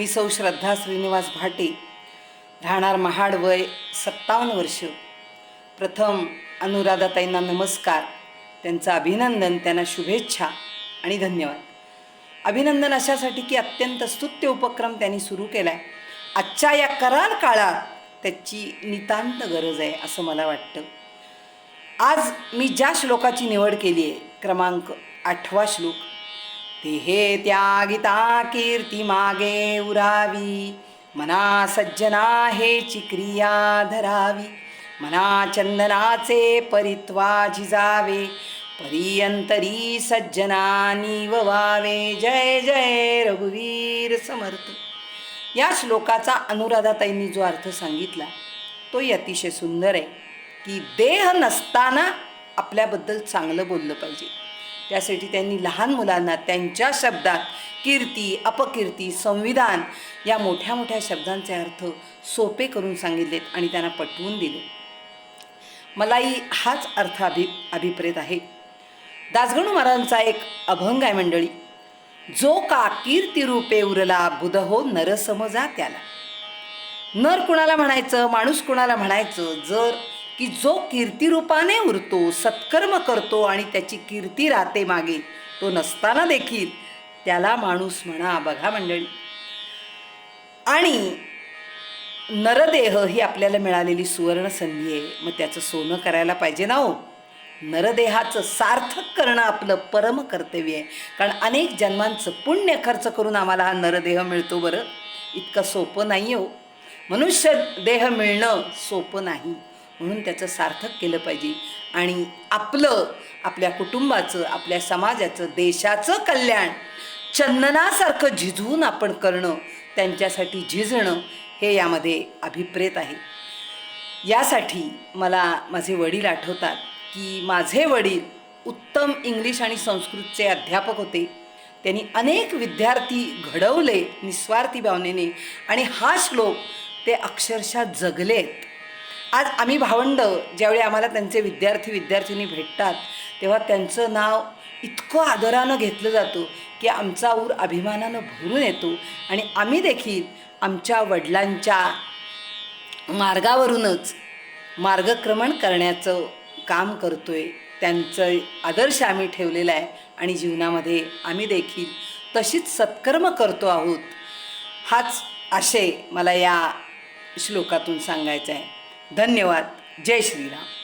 मी सौ श्रद्धा श्रीनिवास भाटे राहणार महाड वय सत्तावन्न वर्ष. प्रथम अनुराधाताईंना नमस्कार. त्यांचं अभिनंदन त्यांना शुभेच्छा आणि धन्यवाद. अभिनंदन अशासाठी की अत्यंत स्तुत्य उपक्रम त्यांनी सुरू केला आहे आजच्या या करार काळात त्याची नितांत गरज आहे असं मला वाटतं. आज मी ज्या श्लोकाची निवड केली आहे क्रमांक आठवा श्लोक ते हे त्यागिता कीर्ती मागे उरावी. मना सज्जना हे चिक्रिया धरावी. मना चंदनाचे परित्वा झिजावे. परियंतरी सज्जना ववावे जय जय रघुवीर समर्थ. या श्लोकाचा अनुराधाताईंनी जो अर्थ सांगितला तोही अतिशय सुंदर आहे की देह नसताना आपल्याबद्दल चांगलं बोललं पाहिजे. त्यासाठी त्यांनी लहान मुलांना त्यांच्या शब्दात कीर्ती अपकीर्ती संविधान या मोठ्या मोठ्या शब्दांचे अर्थ सोपे करून सांगितलेत आणि त्यांना पटवून दिले. मलाही हाच अर्थ अभि अभिप्रेत आहे. दासगणू महाराजांचा एक अभंग आहे मंडळी. जो का कीर्ती रूपे उरला बुध हो नरसमजा त्याला. नर कुणाला म्हणायचं माणूस कुणाला म्हणायचं जर की जो कीर्तिरूपाने उरतो सत्कर्म करतो आणि त्याची कीर्ती राहते मागे तो नसताना देखील त्याला माणूस म्हणा. बघा मंडळी. आणि नरदेह ही आपल्याला मिळालेली सुवर्ण संधी आहे. मग त्याचं सोनं करायला पाहिजे ना हो. नरदेहाचं सार्थक करणं आपलं परम कर्तव्य आहे. कारण अनेक जन्मांचं पुण्य खर्च करून आम्हाला हा नरदेह मिळतो बरं. इतकं सोपं नाही हो. मनुष्य देह मिळणं सोपं नाही. म्हणून त्याचं सार्थक केलं पाहिजे. आणि आपलं आपल्या कुटुंबाचं आपल्या समाजाचं देशाचं कल्याण चंदनासारखं झिजवून आपण करणं त्यांच्यासाठी झिजणं हे यामध्ये अभिप्रेत आहे. यासाठी मला माझे वडील आठवतात की माझे वडील उत्तम इंग्लिश आणि संस्कृतचे अध्यापक होते. त्यांनी अनेक विद्यार्थी घडवले निस्वार्थी भावनेने आणि हा श्लोक ते अक्षरशः जगलेत. आज आम्ही भावंड ज्यावेळी आम्हाला त्यांचे विद्यार्थी विद्यार्थिनी भेटतात तेव्हा त्यांचं नाव इतकं आदरानं घेतलं जातं की आमचा ऊर अभिमानानं भरून येतो. आणि आम्ही देखील आमच्या वडिलांच्या मार्गावरूनच मार्गक्रमण करण्याचं काम करतो आहे त्यांचं आदर्श आम्ही ठेवलेला आहे. आणि जीवनामध्ये आम्ही देखील तशीच सत्कर्म करतो आहोत. हाच आशय मला या श्लोकातून सांगायचा आहे. धन्यवाद. जय श्रीराम.